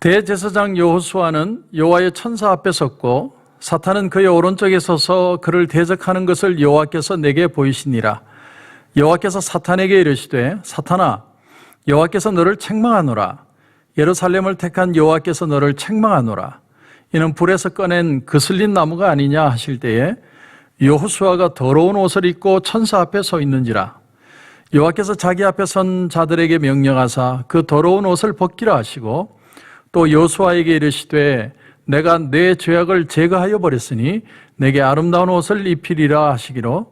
대제사장 여호수아는 여호와의 천사 앞에 섰고 사탄은 그의 오른쪽에 서서 그를 대적하는 것을 여호와께서 내게 보이시니라. 여호와께서 사탄에게 이르시되 사탄아 여호와께서 너를 책망하노라. 예루살렘을 택한 여호와께서 너를 책망하노라. 이는 불에서 꺼낸 그슬린 나무가 아니냐 하실 때에 여호수아가 더러운 옷을 입고 천사 앞에 서 있는지라. 여호와께서 자기 앞에 선 자들에게 명령하사 그 더러운 옷을 벗기라 하시고 또 여호수아에게 이르시되 내가 내 죄악을 제거하여 버렸으니 내게 아름다운 옷을 입히리라 하시기로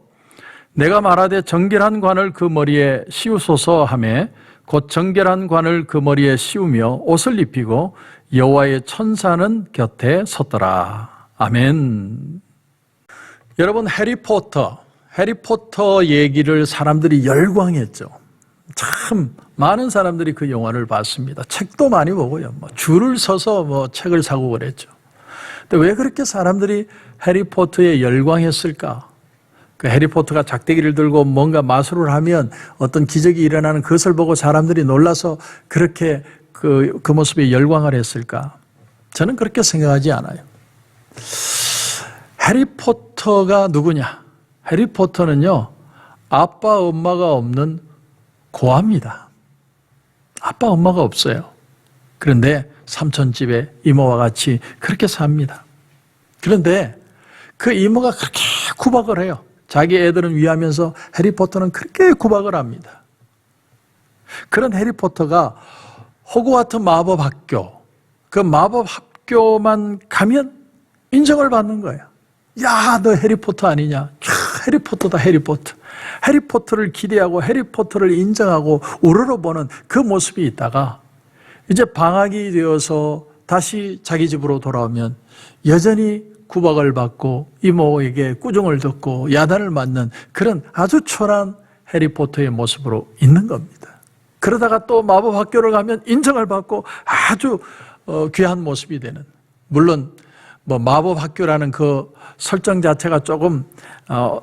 내가 말하되 정결한 관을 그 머리에 씌우소서 하매 곧 정결한 관을 그 머리에 씌우며 옷을 입히고 여호와의 천사는 곁에 섰더라. 아멘. 여러분 해리포터, 해리포터 얘기를 사람들이 열광했죠. 참 많은 사람들이 그 영화를 봤습니다. 책도 많이 보고요. 뭐 줄을 서서 뭐 책을 사고 그랬죠. 근데 왜 그렇게 사람들이 해리포터에 열광했을까? 그 해리포터가 작대기를 들고 뭔가 마술을 하면 어떤 기적이 일어나는 그것을 보고 사람들이 놀라서 그렇게 그, 그 모습에 열광을 했을까? 저는 그렇게 생각하지 않아요. 해리포터가 누구냐? 해리포터는요, 아빠, 엄마가 없는 고아입니다. 아빠, 엄마가 없어요. 그런데 삼촌집에 이모와 같이 그렇게 삽니다. 그런데 그 이모가 그렇게 구박을 해요. 자기 애들은 위하면서 해리포터는 그렇게 구박을 합니다. 그런 해리포터가 호그와트 마법 학교, 그 마법 학교만 가면 인정을 받는 거예요. 야, 너 해리포터 아니냐? 야, 해리포터다, 해리포터. 해리포터를 기대하고 해리포터를 인정하고 우러러보는 그 모습이 있다가 이제 방학이 되어서 다시 자기 집으로 돌아오면 여전히 구박을 받고 이모에게 꾸중을 듣고 야단을 맞는 그런 아주 초라한 해리포터의 모습으로 있는 겁니다. 그러다가 또 마법 학교를 가면 인정을 받고 아주 어, 귀한 모습이 되는. 물론 뭐 마법 학교라는 그 설정 자체가 조금 어,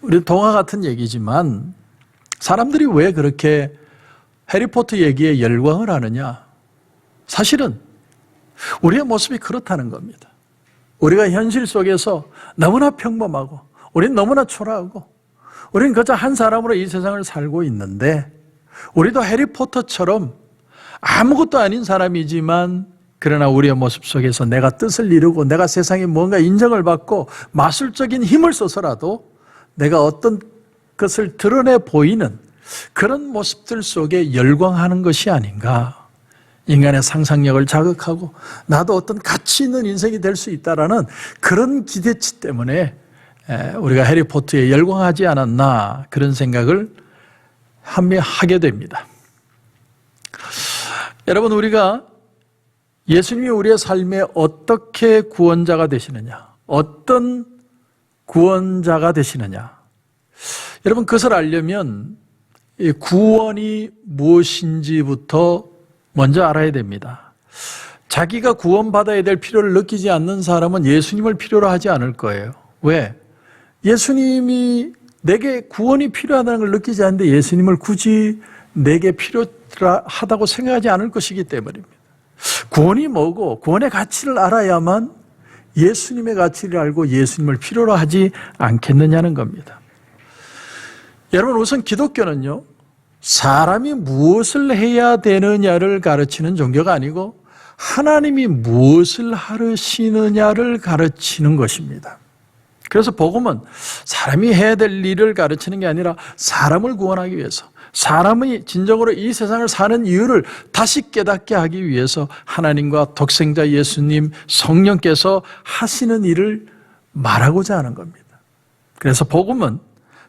우리 동화 같은 얘기지만 사람들이 왜 그렇게 해리포터 얘기에 열광을 하느냐? 사실은 우리의 모습이 그렇다는 겁니다. 우리가 현실 속에서 너무나 평범하고, 우린 너무나 초라하고, 우린 그저 한 사람으로 이 세상을 살고 있는데, 우리도 해리포터처럼 아무것도 아닌 사람이지만, 그러나 우리의 모습 속에서 내가 뜻을 이루고, 내가 세상에 뭔가 인정을 받고, 마술적인 힘을 써서라도 내가 어떤 것을 드러내 보이는 그런 모습들 속에 열광하는 것이 아닌가. 인간의 상상력을 자극하고 나도 어떤 가치 있는 인생이 될 수 있다라는 그런 기대치 때문에 우리가 해리포터에 열광하지 않았나 그런 생각을 하게 됩니다. 여러분 우리가 예수님이 우리의 삶에 어떻게 구원자가 되시느냐, 어떤 구원자가 되시느냐. 여러분 그것을 알려면 구원이 무엇인지부터 먼저 알아야 됩니다. 자기가 구원받아야 될 필요를 느끼지 않는 사람은 예수님을 필요로 하지 않을 거예요. 왜? 예수님이 내게 구원이 필요하다는 걸 느끼지 않는데 예수님을 굳이 내게 필요하다고 생각하지 않을 것이기 때문입니다. 구원이 뭐고 구원의 가치를 알아야만 예수님의 가치를 알고 예수님을 필요로 하지 않겠느냐는 겁니다. 여러분 우선 기독교는요. 사람이 무엇을 해야 되느냐를 가르치는 종교가 아니고 하나님이 무엇을 하시느냐를 가르치는 것입니다. 그래서 복음은 사람이 해야 될 일을 가르치는 게 아니라 사람을 구원하기 위해서 사람이 진정으로 이 세상을 사는 이유를 다시 깨닫게 하기 위해서 하나님과 독생자 예수님 성령께서 하시는 일을 말하고자 하는 겁니다. 그래서 복음은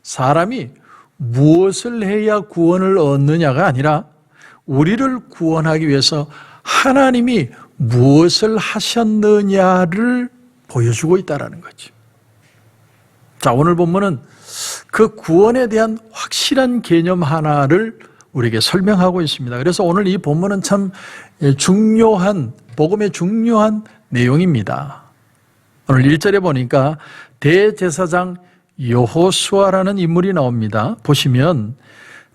사람이 무엇을 해야 구원을 얻느냐가 아니라 우리를 구원하기 위해서 하나님이 무엇을 하셨느냐를 보여주고 있다는 거죠. 자, 오늘 본문은 그 구원에 대한 확실한 개념 하나를 우리에게 설명하고 있습니다. 그래서 오늘 이 본문은 참 중요한, 복음의 중요한 내용입니다. 오늘 1절에 보니까 대제사장 여호수아라는 인물이 나옵니다. 보시면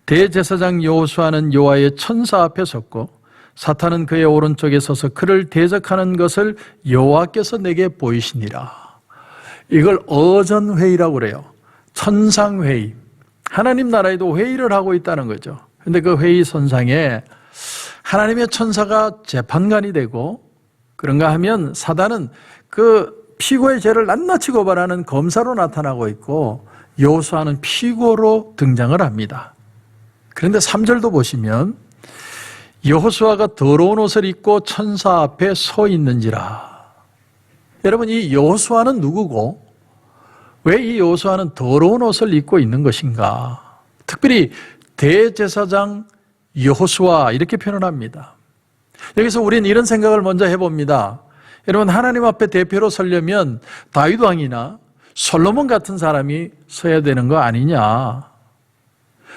대제사장 여호수아는 여호와의 천사 앞에 섰고 사탄은 그의 오른쪽에 서서 그를 대적하는 것을 여호와께서 내게 보이시니라. 이걸 어전회의라고 그래요. 천상회의. 하나님 나라에도 회의를 하고 있다는 거죠. 근데 그 회의 선상에 하나님의 천사가 재판관이 되고 그런가 하면 사단은 그 피고의 죄를 낱낱이 고발하는 검사로 나타나고 있고 여호수아는 피고로 등장을 합니다. 그런데 3절도 보시면 여호수아가 더러운 옷을 입고 천사 앞에 서 있는지라. 여러분 이 여호수아는 누구고 왜 이 여호수아는 더러운 옷을 입고 있는 것인가? 특별히 대제사장 여호수아 이렇게 표현합니다. 여기서 우리는 이런 생각을 먼저 해봅니다. 여러분 하나님 앞에 대표로 서려면 다윗 왕이나 솔로몬 같은 사람이 서야 되는 거 아니냐?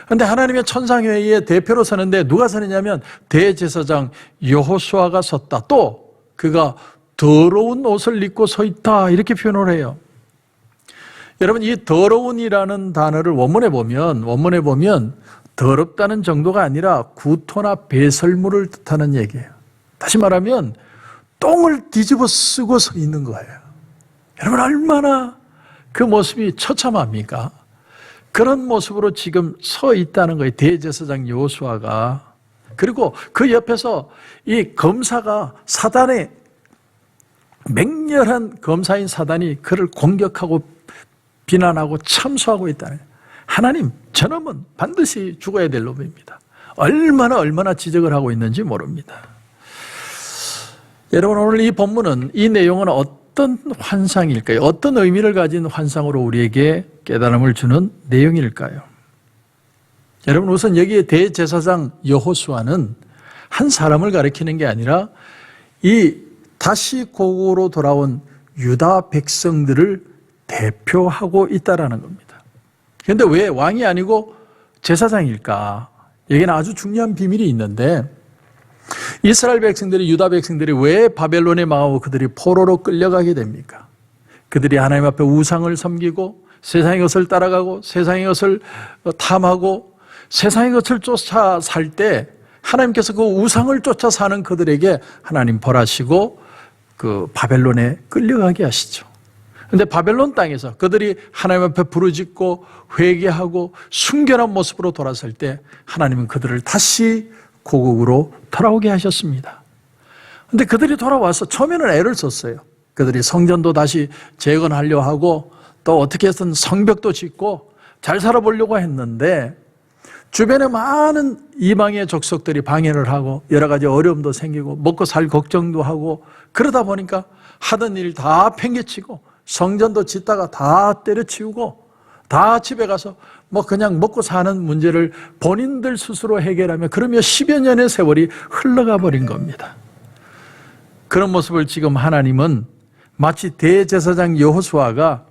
그런데 하나님의 천상회의에 대표로 서는데 누가 서느냐면 대제사장 여호수아가 섰다. 또 그가 더러운 옷을 입고 서 있다. 이렇게 표현을 해요. 여러분 이 더러운이라는 단어를 원문에 보면 원문에 보면 더럽다는 정도가 아니라 구토나 배설물을 뜻하는 얘기예요. 다시 말하면 똥을 뒤집어 쓰고 서 있는 거예요. 여러분 얼마나 그 모습이 처참합니까? 그런 모습으로 지금 서 있다는 거예요. 대제사장 여호수아가 그리고 그 옆에서 이 검사가 사단의 맹렬한 검사인 사단이 그를 공격하고 비난하고 참소하고 있다는. 하나님, 저놈은 반드시 죽어야 될 놈입니다. 얼마나 얼마나 지적을 하고 있는지 모릅니다. 여러분 오늘 이 본문은 이 내용은 어떤 환상일까요? 어떤 의미를 가진 환상으로 우리에게 깨달음을 주는 내용일까요? 여러분 우선 여기에 대제사장 여호수아는 한 사람을 가리키는 게 아니라 이 다시 고국으로 돌아온 유다 백성들을 대표하고 있다라는 겁니다. 그런데 왜 왕이 아니고 제사장일까? 여기는 아주 중요한 비밀이 있는데 이스라엘 백성들이 유다 백성들이 왜 바벨론에 망하고 그들이 포로로 끌려가게 됩니까? 그들이 하나님 앞에 우상을 섬기고 세상의 것을 따라가고 세상의 것을 탐하고 세상의 것을 쫓아 살 때 하나님께서 그 우상을 쫓아 사는 그들에게 하나님 벌하시고 그 바벨론에 끌려가게 하시죠. 근데 바벨론 땅에서 그들이 하나님 앞에 부르짖고 회개하고 순결한 모습으로 돌아설 때 하나님은 그들을 다시 고국으로 돌아오게 하셨습니다. 근데 그들이 돌아와서 처음에는 애를 썼어요. 그들이 성전도 다시 재건하려 하고 또 어떻게 해서든 성벽도 짓고 잘 살아보려고 했는데 주변에 많은 이방의 족속들이 방해를 하고 여러 가지 어려움도 생기고 먹고 살 걱정도 하고 그러다 보니까 하던 일 다 팽개치고 성전도 짓다가 다 때려치우고 다 집에 가서 뭐 그냥 먹고 사는 문제를 본인들 스스로 해결하며 그러며 10여 년의 세월이 흘러가 버린 겁니다. 그런 모습을 지금 하나님은 마치 대제사장 여호수아가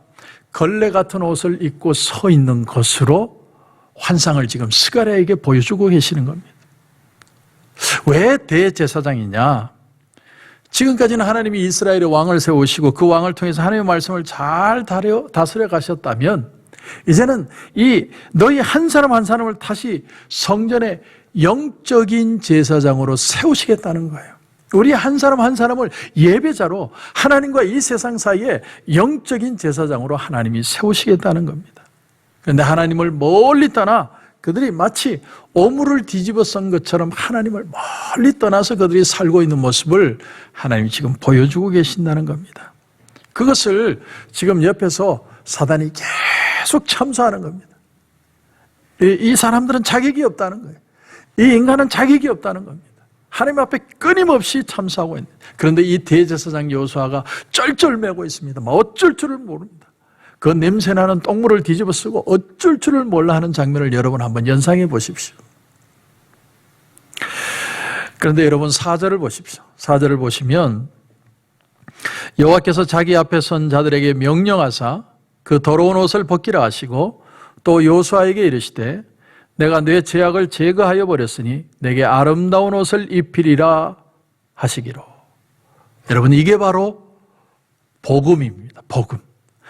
걸레 같은 옷을 입고 서 있는 것으로 환상을 지금 스가랴에게 보여주고 계시는 겁니다. 왜 대제사장이냐? 지금까지는 하나님이 이스라엘의 왕을 세우시고 그 왕을 통해서 하나님의 말씀을 잘 다스려 가셨다면 이제는 이 너희 한 사람 한 사람을 다시 성전의 영적인 제사장으로 세우시겠다는 거예요. 우리 한 사람 한 사람을 예배자로 하나님과 이 세상 사이에 영적인 제사장으로 하나님이 세우시겠다는 겁니다. 그런데 하나님을 멀리 떠나 그들이 마치 오물을 뒤집어 쓴 것처럼 하나님을 멀리 떠나서 그들이 살고 있는 모습을 하나님이 지금 보여주고 계신다는 겁니다. 그것을 지금 옆에서 사단이 계속 참수하는 겁니다. 이, 이 사람들은 자격이 없다는 거예요. 이 인간은 자격이 없다는 겁니다. 하나님 앞에 끊임없이 참수하고 있는. 그런데 이 대제사장 여수아가 쩔쩔매고 있습니다. 어쩔 줄을 모릅니다. 그 냄새나는 똥물을 뒤집어 쓰고 어쩔 줄을 몰라 하는 장면을 여러분 한번 연상해 보십시오. 그런데 여러분 사절을 보십시오. 사절을 보시면 여호와께서 자기 앞에 선 자들에게 명령하사 그 더러운 옷을 벗기라 하시고 또 여호수아에게 이르시되 내가 내 죄악을 제거하여 버렸으니 내게 아름다운 옷을 입히리라 하시기로. 여러분 이게 바로 복음입니다. 복음.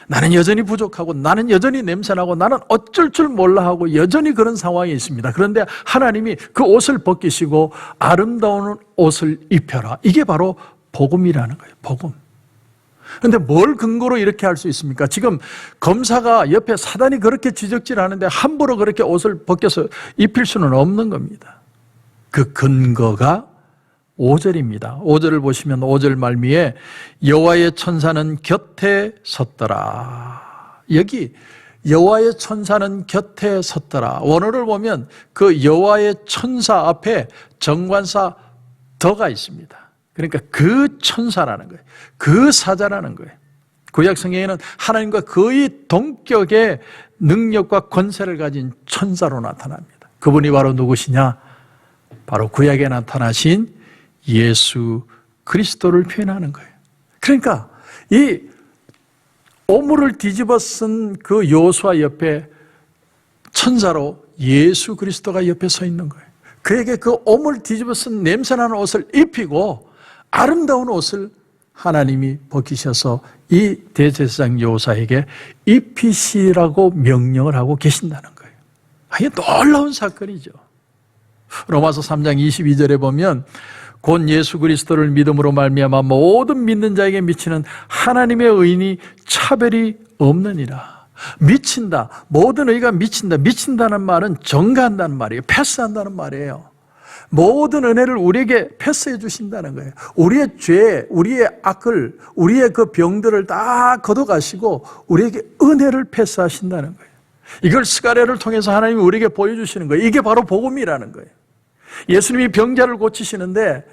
나는 여전히 부족하고 나는 여전히 냄새나고 나는 어쩔 줄 몰라 하고 여전히 그런 상황이 있습니다. 그런데 하나님이 그 옷을 벗기시고 아름다운 옷을 입혀라. 이게 바로 복음이라는 거예요. 복음. 근데 뭘 근거로 이렇게 할 수 있습니까? 지금 검사가 옆에 사단이 그렇게 지적질 하는데 함부로 그렇게 옷을 벗겨서 입힐 수는 없는 겁니다. 그 근거가 5절입니다. 5절을 보시면 5절 말미에 여호와의 천사는 곁에 섰더라. 여기 여호와의 천사는 곁에 섰더라. 원어를 보면 그 여호와의 천사 앞에 정관사 더가 있습니다. 그러니까 그 천사라는 거예요. 그 사자라는 거예요. 구약 성경에는 하나님과 거의 동격의 능력과 권세를 가진 천사로 나타납니다. 그분이 바로 누구시냐? 바로 구약에 나타나신 예수 그리스도를 표현하는 거예요. 그러니까 이 오물을 뒤집어 쓴 그 요수와 옆에 천사로 예수 그리스도가 옆에 서 있는 거예요. 그에게 그 오물 뒤집어 쓴 냄새나는 옷을 입히고 아름다운 옷을 하나님이 벗기셔서 이 대제사장 요사에게 입히시라고 명령을 하고 계신다는 거예요. 아, 이게 놀라운 사건이죠. 로마서 3장 22절에 보면 곧 예수 그리스도를 믿음으로 말미암아 모든 믿는 자에게 미치는 하나님의 의인이 차별이 없느니라. 미친다. 모든 의가 미친다. 미친다는 말은 정가한다는 말이에요. 패스한다는 말이에요. 모든 은혜를 우리에게 패스해 주신다는 거예요. 우리의 죄, 우리의 악을, 우리의 그 병들을 다 걷어가시고 우리에게 은혜를 패스하신다는 거예요. 이걸 스가랴를 통해서 하나님이 우리에게 보여주시는 거예요. 이게 바로 복음이라는 거예요. 예수님이 병자를 고치시는데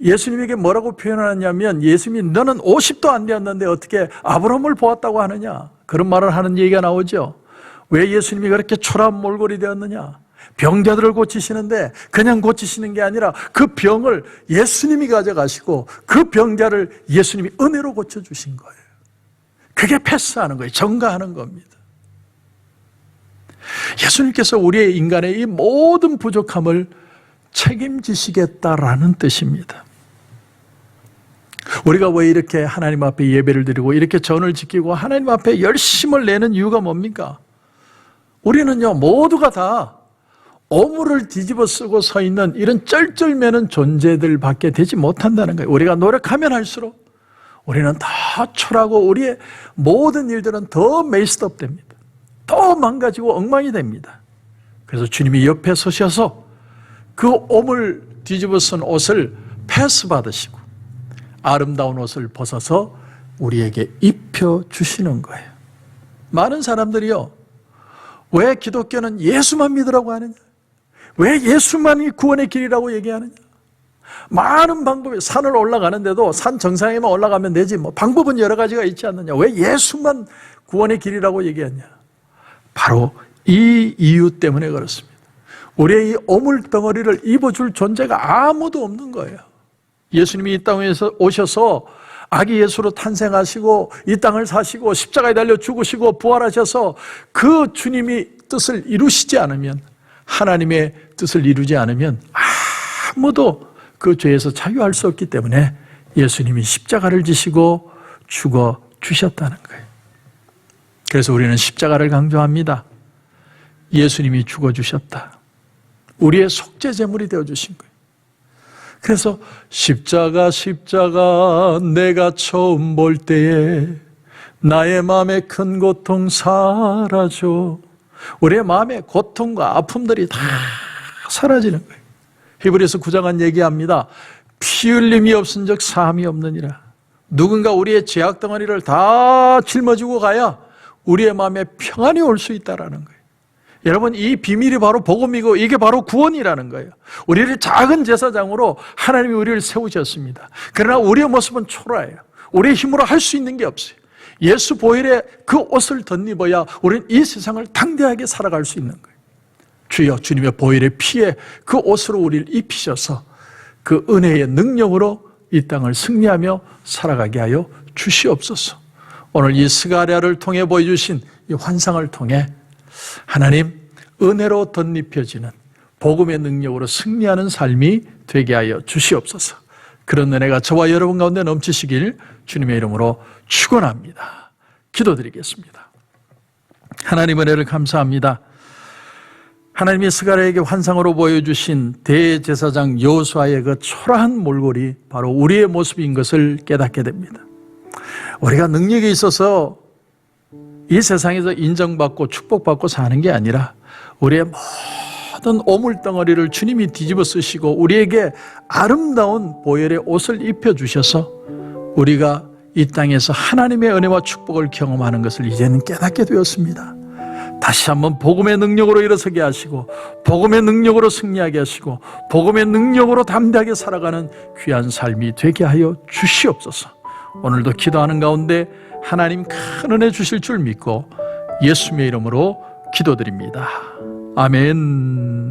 예수님에게 뭐라고 표현하냐면 예수님이 너는 50도 안 되었는데 어떻게 아브라함을 보았다고 하느냐? 그런 말을 하는 얘기가 나오죠. 왜 예수님이 그렇게 초라한 몰골이 되었느냐? 병자들을 고치시는데 그냥 고치시는 게 아니라 그 병을 예수님이 가져가시고 그 병자를 예수님이 은혜로 고쳐주신 거예요. 그게 패스하는 거예요. 정가하는 겁니다. 예수님께서 우리의 인간의 이 모든 부족함을 책임지시겠다라는 뜻입니다. 우리가 왜 이렇게 하나님 앞에 예배를 드리고 이렇게 전을 지키고 하나님 앞에 열심을 내는 이유가 뭡니까? 우리는요, 모두가 다 오물을 뒤집어 쓰고 서 있는 이런 쩔쩔매는 존재들 밖에 되지 못한다는 거예요. 우리가 노력하면 할수록 우리는 더 초라하고 우리의 모든 일들은 더 메이스업 됩니다. 더 망가지고 엉망이 됩니다. 그래서 주님이 옆에 서셔서 그 오물 뒤집어 쓴 옷을 패스 받으시고 아름다운 옷을 벗어서 우리에게 입혀 주시는 거예요. 많은 사람들이요. 왜 기독교는 예수만 믿으라고 하느냐? 왜 예수만이 구원의 길이라고 얘기하느냐? 많은 방법이 산을 올라가는데도 산 정상에만 올라가면 되지 뭐 방법은 여러 가지가 있지 않느냐? 왜 예수만 구원의 길이라고 얘기하냐? 바로 이 이유 때문에 그렇습니다. 우리의 이 오물 덩어리를 입어줄 존재가 아무도 없는 거예요. 예수님이 이 땅에서 오셔서 아기 예수로 탄생하시고 이 땅을 사시고 십자가에 달려 죽으시고 부활하셔서 그 주님이 뜻을 이루시지 않으면 하나님의 뜻을 이루지 않으면 아무도 그 죄에서 자유할 수 없기 때문에 예수님이 십자가를 지시고 죽어 주셨다는 거예요. 그래서 우리는 십자가를 강조합니다. 예수님이 죽어 주셨다. 우리의 속죄 제물이 되어 주신 거예요. 그래서 십자가 십자가 내가 처음 볼 때에 나의 마음에 큰 고통 사라져. 우리의 마음의 고통과 아픔들이 다 사라지는 거예요. 히브리서 9장은 얘기합니다. 피 흘림이 없은 적 사함이 없느니라. 누군가 우리의 죄악 덩어리를 다 짊어지고 가야 우리의 마음에 평안이 올 수 있다라는 거예요. 여러분 이 비밀이 바로 복음이고 이게 바로 구원이라는 거예요. 우리를 작은 제사장으로 하나님이 우리를 세우셨습니다. 그러나 우리의 모습은 초라해요. 우리의 힘으로 할 수 있는 게 없어요. 예수 보혈의 그 옷을 덧입어야 우리는 이 세상을 당대하게 살아갈 수 있는 거예요. 주여 주님의 보혈의 피에 그 옷으로 우리를 입히셔서 그 은혜의 능력으로 이 땅을 승리하며 살아가게 하여 주시옵소서. 오늘 이 스가랴를 통해 보여주신 이 환상을 통해 하나님 은혜로 덧입혀지는 복음의 능력으로 승리하는 삶이 되게 하여 주시옵소서. 그런 은혜가 저와 여러분 가운데 넘치시길 주님의 이름으로 축원합니다. 기도드리겠습니다. 하나님 은혜를 감사합니다. 하나님이 스가랴에게 환상으로 보여주신 대제사장 여호수아의 그 초라한 몰골이 바로 우리의 모습인 것을 깨닫게 됩니다. 우리가 능력이 있어서 이 세상에서 인정받고 축복받고 사는 게 아니라 우리의 모든 오물덩어리를 주님이 뒤집어 쓰시고 우리에게 아름다운 보혈의 옷을 입혀 주셔서 우리가 이 땅에서 하나님의 은혜와 축복을 경험하는 것을 이제는 깨닫게 되었습니다. 다시 한번 복음의 능력으로 일어서게 하시고 복음의 능력으로 승리하게 하시고 복음의 능력으로 담대하게 살아가는 귀한 삶이 되게 하여 주시옵소서. 오늘도 기도하는 가운데 하나님 큰 은혜 주실 줄 믿고 예수님의 이름으로 기도드립니다. 아멘.